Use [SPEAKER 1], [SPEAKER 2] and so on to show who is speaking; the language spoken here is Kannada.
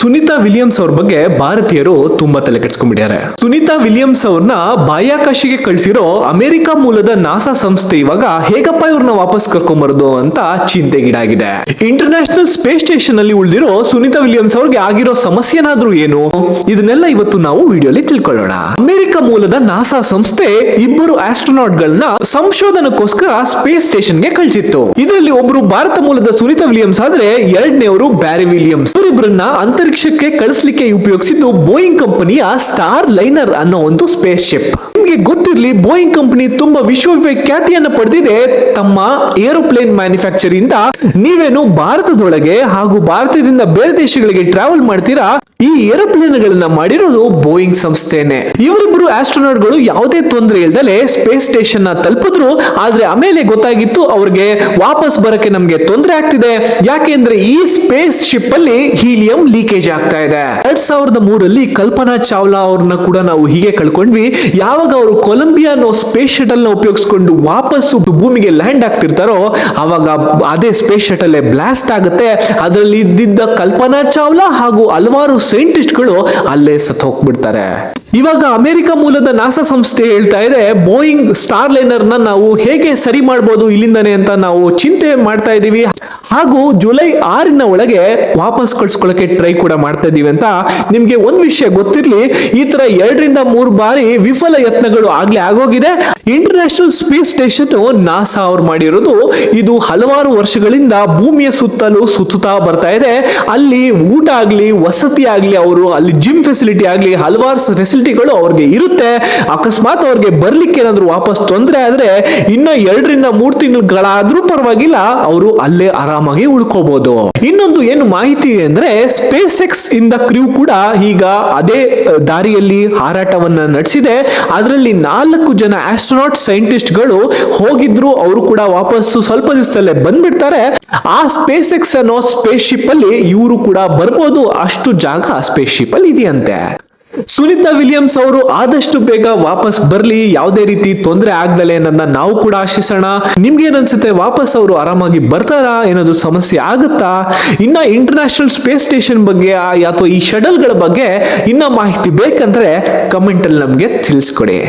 [SPEAKER 1] ಸುನಿತಾ ವಿಲಿಯಮ್ಸ್ ಅವ್ರ ಬಗ್ಗೆ ಭಾರತೀಯರು ತುಂಬಾ ತಲೆ ಕೆಡ್ಸ್ಕೊಂಡ್ಬಿಟ್ಟಾರೆ ಸುನಿತಾ ವಿಲಿಯಮ್ಸ್ ಅವ್ರನ್ನ ಬಾಹ್ಯಾಕಾಶಿಗೆ ಕಳಿಸಿರೋ ಅಮೆರಿಕ ಮೂಲದ ನಾಸಾ ಸಂಸ್ಥೆ ಇವಾಗ ಹೇಗಪ್ಪ ಇವ್ರನ್ನ ವಾಪಸ್ ಕರ್ಕೊಂಬರೋದು ಅಂತ ಚಿಂತೆಗೀಡಾಗಿದೆ. ಇಂಟರ್ನ್ಯಾಷನಲ್ ಸ್ಪೇಸ್ ಸ್ಟೇಷನ್ ಅಲ್ಲಿ ಉಳಿದಿರೋ ಸುನಿತಾ ವಿಲಿಯಮ್ಸ್ ಅವ್ರಿಗೆ ಆಗಿರೋ ಸಮಸ್ಯೆನಾದ್ರೂ ಏನು? ಇದನ್ನೆಲ್ಲ ಇವತ್ತು ನಾವು ವಿಡಿಯೋಲಿ ತಿಳ್ಕೊಳ್ಳೋಣ. ಅಮೆರಿಕ ಮೂಲದ ನಾಸಾ ಸಂಸ್ಥೆ ಇಬ್ಬರು ಆಸ್ಟ್ರೋನಾಟ್ ಗಳನ್ನ ಸಂಶೋಧನಕ್ಕೋಸ್ಕರ ಸ್ಪೇಸ್ ಸ್ಟೇಷನ್ಗೆ ಕಳಿಸಿತ್ತು. ಇದರಲ್ಲಿ ಒಬ್ರು ಭಾರತ ಮೂಲದ ಸುನಿತಾ ವಿಲಿಯಮ್ಸ್ ಆದ್ರೆ ಎರಡನೇವರು ಬ್ಯಾರಿ ವಿಲಿಯಮ್ಸ್. ಇವರಿಬ್ಬರನ್ನ ಅಂತರಿಕ್ಷಕ್ಕೆ ಕಳಿಸ್ಲಿಕ್ಕೆ ಉಪಯೋಗಿಸಿದ್ದು ಬೋಯಿಂಗ್ ಕಂಪನಿಯ ಸ್ಟಾರ್ ಲೈನರ್ ಅನ್ನೋ ಒಂದು ಸ್ಪೇಸ್ ಶಿಪ್ ನಿಮಗೆ ಗೊತ್ತಿರಲಿ ಬೋಯಿಂಗ್ ಕಂಪನಿ ತುಂಬಾ ವಿಶ್ವವಿಖ್ಯಾತಿಯನ್ನ ಪಡೆದಿದೆ. ತಮ್ಮ ಏರೋಪ್ಲೇನ್ ಮ್ಯಾನುಫ್ಯಾಕ್ಚರ್ ಇಂದ ನೀವೇನು ಭಾರತದೊಳಗೆ ಹಾಗೂ ಭಾರತದಿಂದ ಬೇರೆ ದೇಶಗಳಿಗೆ ಟ್ರಾವೆಲ್ ಮಾಡ್ತೀರಾ? ಈ ಏರೋಪ್ಲೇನ್ ಗಳನ್ನ ಮಾಡಿರೋದು ಬೋಯಿಂಗ್ ಸಂಸ್ಥೆನೆ. ಇವರಿಬ್ಬರು ಆಸ್ಟ್ರೋನಾಟ್ಗಳು ಯಾವುದೇ ತೊಂದರೆ ಇಲ್ದಲೆ ಸ್ಪೇಸ್ ಸ್ಟೇಷನ್ನ ತಲುಪಿದ್ರು. ಆದ್ರೆ ಆಮೇಲೆ ಗೊತ್ತಾಗಿತ್ತು ಅವ್ರಿಗೆ ವಾಪಸ್ ಬರಕ್ಕೆ ನಮ್ಗೆ ತೊಂದರೆ ಆಗ್ತಿದೆ. ಯಾಕೆಂದ್ರೆ ಈ ಸ್ಪೇಸ್ ಶಿಪ್ ಅಲ್ಲಿ ಹೀಲಿಯಂ ಲೀಕೇಜ್ ಆಗ್ತಾ ಇದೆ. ಎರಡ್ ಸಾವಿರದ ಮೂರಲ್ಲಿ ಕಲ್ಪನಾ ಚಾವ್ಲಾ ಅವ್ರನ್ನ ಕೂಡ ನಾವು ಹೀಗೆ ಕಳ್ಕೊಂಡ್ವಿ. ಯಾವಾಗ ಅವರು ಕೊಲಂಬಿಯಾ ಅನ್ನೋ ಸ್ಪೇಸ್ ಶಟಲ್ನ ಉಪಯೋಗಿಸ್ಕೊಂಡು ವಾಪಸ್ ಭೂಮಿಗೆ ಲ್ಯಾಂಡ್ ಆಗ್ತಿರ್ತಾರೋ, ಅವಾಗ ಅದೇ ಸ್ಪೇಸ್ ಶಟಲ್ ಬ್ಲಾಸ್ಟ್ ಆಗುತ್ತೆ. ಅದರಲ್ಲಿ ಇದ್ದಿದ್ದ ಕಲ್ಪನಾ ಚಾವ್ಲಾ ಹಾಗೂ ಹಲವಾರು ಸೈಂಟಿಸ್ಟ್ಗಳು ಅಲ್ಲೇ ಸತ್ ಹೋಗ್ಬಿಡ್ತಾರೆ. ಇವಾಗ ಅಮೆರಿಕ ಮೂಲದ ನಾಸಾ ಸಂಸ್ಥೆ ಹೇಳ್ತಾ ಇದೆ, ಬೋಯಿಂಗ್ ಸ್ಟಾರ್ ಲೈನರ್ನ ನಾವು ಹೇಗೆ ಸರಿ ಮಾಡ್ಬೋದು ಇಲ್ಲಿಂದನೇ ಅಂತ ನಾವು ಚಿಂತೆ ಮಾಡ್ತಾ ಇದ್ದೀವಿ. ಹಾಗೂ ಜುಲೈ ಆರಿನ ಒಳಗೆ ವಾಪಸ್ ಕಳ್ಸ್ಕೊಳಕ್ಕೆ ಟ್ರೈ ಕೂಡ ಮಾಡ್ತಾ ಇದ್ದೀವಿ ಅಂತ ನಿಮ್ಗೆ ಒಂದ್ ವಿಷಯ ಗೊತ್ತಿರ್ಲಿ, ಈ ತರ ಎರಡರಿಂದ ಮೂರು ಬಾರಿ ವಿಫಲ ಯತ್ನಗಳು ಆಗ್ಲೇ ಆಗೋಗಿದೆ. ಇಂಟರ್ನ್ಯಾಷನಲ್ ಸ್ಪೇಸ್ ಸ್ಟೇಷನ್ ನಾಸಾ ಅವ್ರು ಮಾಡಿರೋದು, ಇದು ಹಲವಾರು ವರ್ಷಗಳಿಂದ ಭೂಮಿಯ ಸುತ್ತಲೂ ಸುತ್ತುತ್ತಾ ಬರ್ತಾ ಇದೆ. ಅಲ್ಲಿ ಊಟ ಆಗ್ಲಿ, ವಸತಿ ಅವರು ಅಲ್ಲಿ ಜಿಮ್ ಫೆಸಿಲಿಟಿ ಆಗಲಿ ಹಲವಾರು ಫೆಸಿಲಿಟಿಗಳು ಅವ್ರಿಗೆ ಇರುತ್ತೆ. ಅಕಸ್ಮಾತ್ ಅವ್ರಿಗೆ ಬರ್ಲಿಕ್ಕೆ ಏನಾದ್ರು ವಾಪಸ್ ತೊಂದರೆ ಆದ್ರೆ ಇನ್ನು ಎರಡರಿಂದ ಮೂರು ತಿಂಗಳುಗಳಾದರೂ ಪರವಾಗಿಲ್ಲ, ಅವರು ಅಲ್ಲೇ ಆರಾಮಾಗಿ ಉಳ್ಕೋಬಹುದು ಇನ್ನೊಂದು ಏನು ಮಾಹಿತಿ ಅಂದ್ರೆ ಸ್ಪೇಸ್ ಎಕ್ಸ್ ಇಂದ ಕ್ರೂ ಕೂಡ ಈಗ ಅದೇ ದಾರಿಯಲ್ಲಿ ಹಾರಾಟವನ್ನ ನಡೆಸಿದೆ. ಅದರಲ್ಲಿ ನಾಲ್ಕು ಜನ ಆಸ್ಟ್ರೋನಾಟ್ ಸೈಂಟಿಸ್ಟ್ಗಳು ಹೋಗಿದ್ರು, ಅವರು ಕೂಡ ವಾಪಸ್ಸು ಸ್ವಲ್ಪ ದಿವಸದಲ್ಲೇ ಬಂದ್ಬಿಡ್ತಾರೆ. ಆ ಸ್ಪೇಸ್ ಎಕ್ಸ್ ಅನ್ನೋ ಸ್ಪೇಸ್ ಶಿಪ್ ಅಲ್ಲಿ ಇವರು ಕೂಡ ಬರ್ಬೋದು. ಅಷ್ಟು ಜಾಗ ಸ್ಪೇಸ್ ಶಿಪ್ ಅಲ್ಲಿ ಇದೆಯಂತೆ? ಸುನಿತಾ ವಿಲಿಯಮ್ಸ್ ಅವರು ಆದಷ್ಟು ಬೇಗ ವಾಪಸ್ ಬರ್ಲಿ, ಯಾವುದೇ ರೀತಿ ತೊಂದರೆ ಆಗ್ದಲೆ ನನ್ನ ನಾವು ಕೂಡ ಆಶಿಸೋಣ. ನಿಮ್ಗೆ ಏನನ್ಸುತ್ತೆ, ವಾಪಸ್ ಅವರು ಆರಾಮಾಗಿ ಬರ್ತಾರಾ? ಏನಾದ್ರು ಸಮಸ್ಯೆ ಆಗುತ್ತಾ? ಇನ್ನ ಇಂಟರ್ನ್ಯಾಷನಲ್ ಸ್ಪೇಸ್ ಸ್ಟೇಷನ್ ಬಗ್ಗೆ ಅಥವಾ ಈ ಶಟಲ್ಗಳ ಬಗ್ಗೆ ಇನ್ನ ಮಾಹಿತಿ ಬೇಕಂದ್ರೆ ಕಮೆಂಟ್ ಅಲ್ಲಿ ನಮ್ಗೆ ತಿಳಿಸ್ಕೊಡಿ.